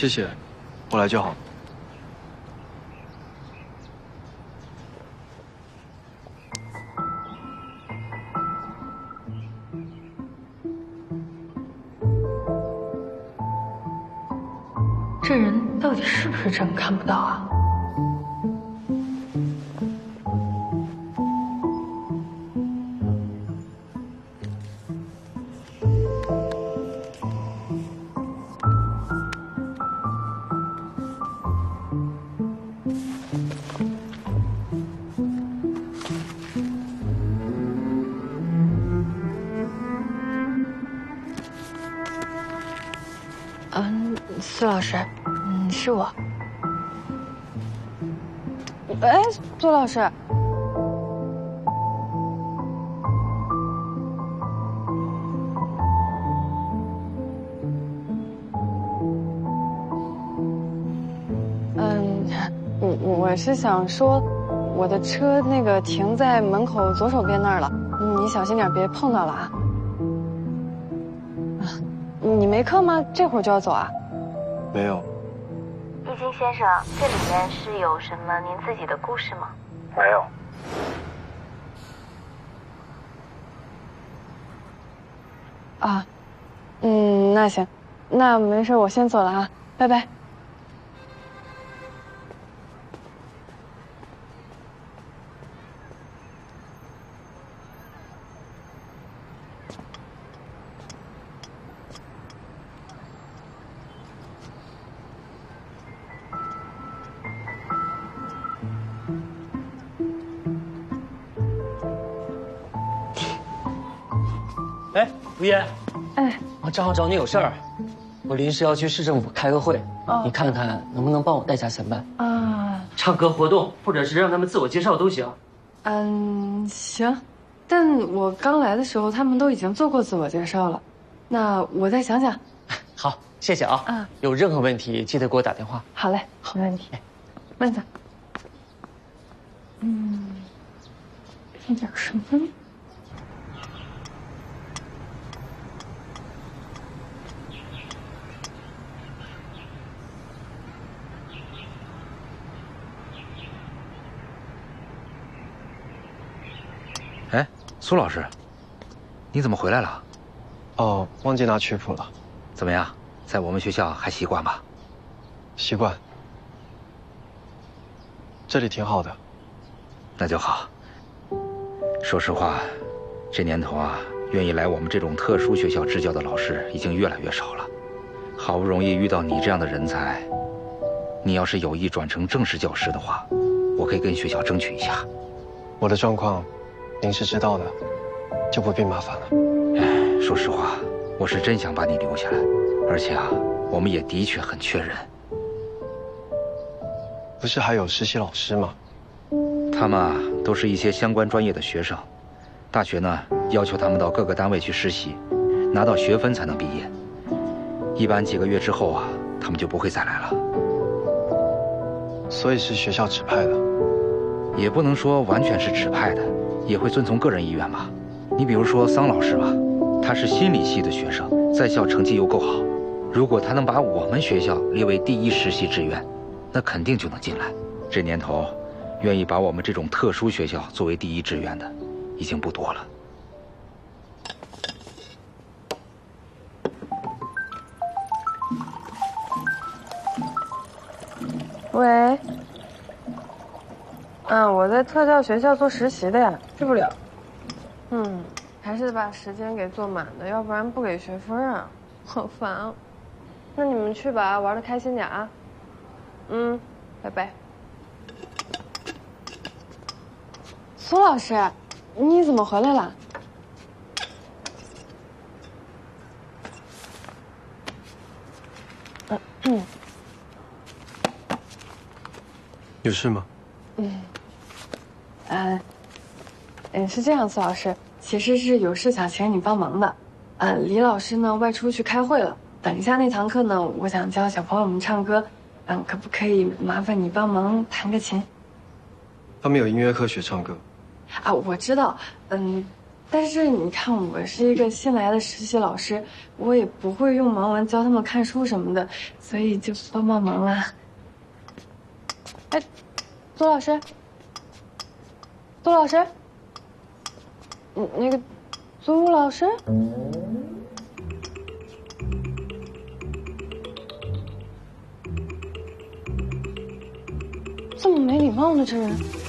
谢谢，我来就好。这人到底是不是真看不到啊？嗯，苏老师，嗯，是我。哎，苏老师，嗯，我我是想说，我的车那个停在门口左手边那儿了，你小心点，别碰到了啊。啊，你没课吗？这会儿就要走啊？没有，易经先生，这里面是有什么您自己的故事吗？没有。啊，嗯，那行，那没事，我先走了啊，拜拜。哎，吴烟，哎，我正好找你有事儿，我临时要去市政府开个会，哦你看看能不能帮我代下钱办？啊，唱歌活动，或者是让他们自我介绍都行。嗯，行，但我刚来的时候他们都已经做过自我介绍了，那我再想想。好，谢谢啊。嗯有任何问题记得给我打电话。好嘞，没问题。慢走。嗯，配点什么呢？哎，苏老师，你怎么回来了？哦，忘记拿曲谱了，怎么样，在我们学校还习惯吧？习惯。这里挺好的，那就好。说实话，这年头啊，愿意来我们这种特殊学校支教的老师已经越来越少了。好不容易遇到你这样的人才，你要是有意转成正式教师的话，我可以跟学校争取一下。我的状况，您是知道的，就不必麻烦了。哎，说实话，我是真想把你留下来，而且啊，我们也的确很缺人。不是还有实习老师吗？他们啊，都是一些相关专业的学生，大学呢要求他们到各个单位去实习，拿到学分才能毕业。一般几个月之后啊，他们就不会再来了。所以是学校指派的。也不能说完全是指派的，也会遵从个人意愿吧。你比如说桑老师吧，他是心理系的学生，在校成绩又够好，如果他能把我们学校列为第一实习志愿，那肯定就能进来。这年头，愿意把我们这种特殊学校作为第一志愿的，已经不多了。喂，嗯，我在特教学校做实习的呀，去不了。嗯，还是把时间给做满的，要不然不给学分啊，好烦啊。那你们去吧，玩的开心点啊。嗯，拜拜。苏老师，你怎么回来了？嗯。有事吗？嗯，是这样苏老师其实是有事想请你帮忙的。嗯李老师呢外出去开会了等一下那堂课呢我想教小朋友们唱歌嗯可不可以麻烦你帮忙弹个琴？他们有音乐课学唱歌。啊我知道嗯但是你看我是一个新来的实习老师我也不会用盲文教他们看书什么的所以就帮帮忙啦。哎杜老师？杜老师？嗯，那个，苏老师，这么没礼貌呢，这人。